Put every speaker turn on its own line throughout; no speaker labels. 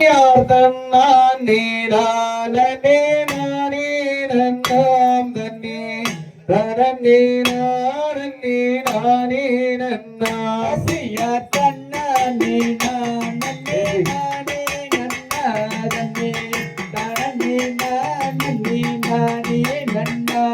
யார் தன்னான் நானே நன்னாம் தன்னே தரன்னே நானே நானே நன்னா
ஆசியா தன்னானே நானே நானே நானே நானே நன்னா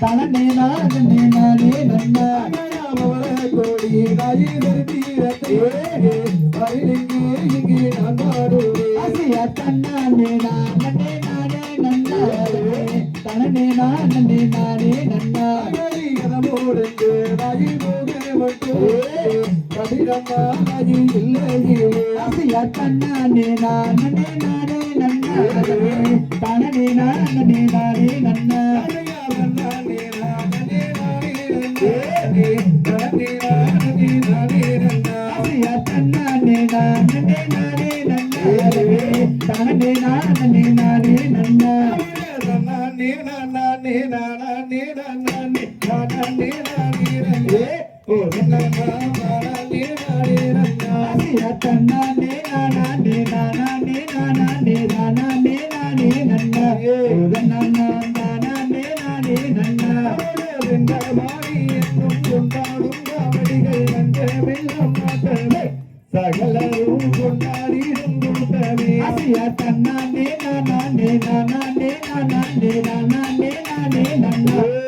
தானே நானே நானே நன்னா
கோடி ராஜேந்திர தீரத்தே இங்கே நான் பாடுவேன்
தன்னானே நானே நானே நானே நானே நானே நானே நன்னாதனே தானே நானே நானே நன்னா. ஆசியா தன்னானே நானே நானே நன்னாதனே தானே நானே நானே நன்னா. தன்னானே நானே நானே நானே நானே நானே நன்னா. நன்னா நானே நானே நானே நானே நானே நானே நன்னா ஓத நன்னா நானே நானே நன்னா ஆசியா தன்னானே நானே நானே நானே நானே நானே நானே நானே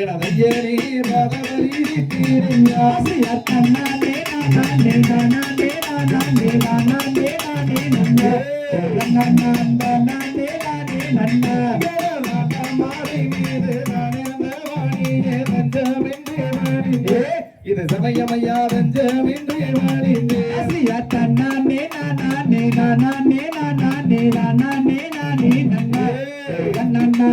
மீறி எனதையரே ரதவரி தீரியா
ஆசியா தன்னானே நானே நானே நானே நானே நானே நன்னா நன்னா நானே நானே நன்னா
மாலை மீது நான் வாணியே நஞ்சமென்றே வாணியே இது சமயமையா நஞ்சமென்றே வாணியே
ஆசியா தன்னானே நானே நானே நானே நானே நானே நன்னா நன்னா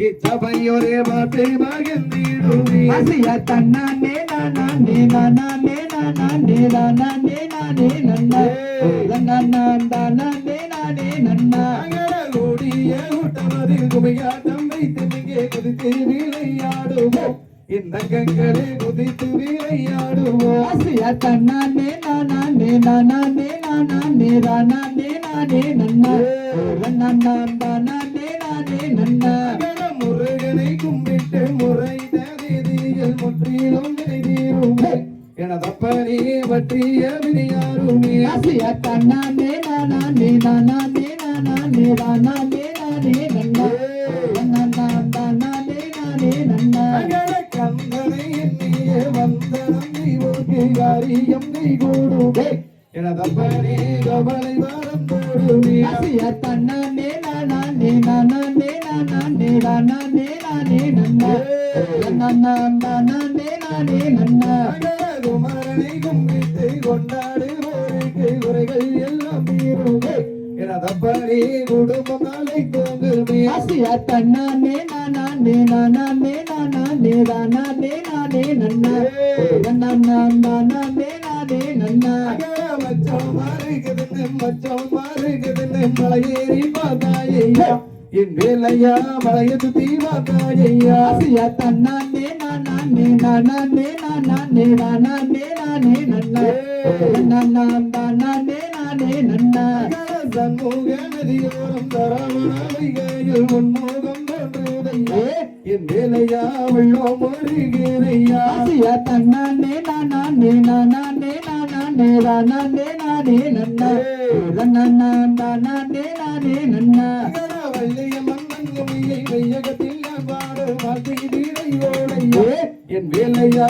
இச்சபையொரே பாட்டை மகிழ்ந்திடுவே
ஆசியா தன்னானே நானே நானே நானே நானே நானே நன்னா நன்னா நானே நானே நன்னா
கூடிய கூட்டமதில் குமையாட்டம் வைத்து இங்கே குதித்து விளையாடுவோம் இந்த கங்களே குதித்து விளையாடுவோம்.
ஆசியா தன்னானே நானே நானே நானே நானே நானே நன்னா. நன்னா நானே நானே நன்னா.
முருகனை கும்பிட்டு முறை தகுதியில் முற்றிலும் நினைதீருமே எனதப்பனே பற்றிய வினையாருமே
ஆசியா தன்னானே நானே நானே நானே நானே நானே நன்னா. நன்னா
காரியம் கைகூடுமே எனதப்பனே கவலை வாரம் போடுமே
ஆசியா தன்னானே நானே நானே நானே நானே நானே நன்னா. நன்னா நானே நானே நன்னா.
குமரனை கும்பிட்டு கொண்டாடுவோருக்கு குறைகள் எல்லாம் தீருமே எனதப்பனே குடும்பம் மலையேறி பார்த்தாயா என் வேலையா மலைய சுத்தி பார்த்தாயா
தன்னானே நானே நானே நானே நானே நானே நன்னா நானே நானே நன்னா
சமூக நதியோரம் தரவணைகையில் உன்முகம் தோன்றுதையே என் வேலையா உள்ளோம் ஒழுகிறையா
தன்னானே நானே நானே நானே நானே நானே நன்னா நன்னா நானே நானே நன்னா
வள்ளிய மன்னன் குமியை வையகத்தில் ஓடையே என் வேலையா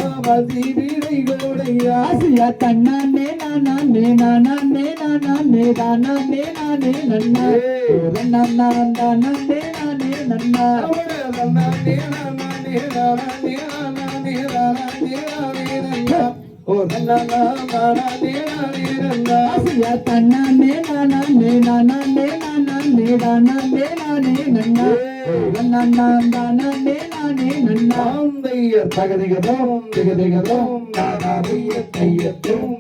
கோடையா
ஆசியா? தன்னானே நானே நானே நானே நானே நானே நன்னா. நன்னா நானே நானே நன்னா. ஆசியா? தன்னானே நானே நானே நானே நானே நானே நன்னா நன்னா நானே நானே நன்னா
தகதிகதோம் திகதிகதோம் நானா தையத்தோம்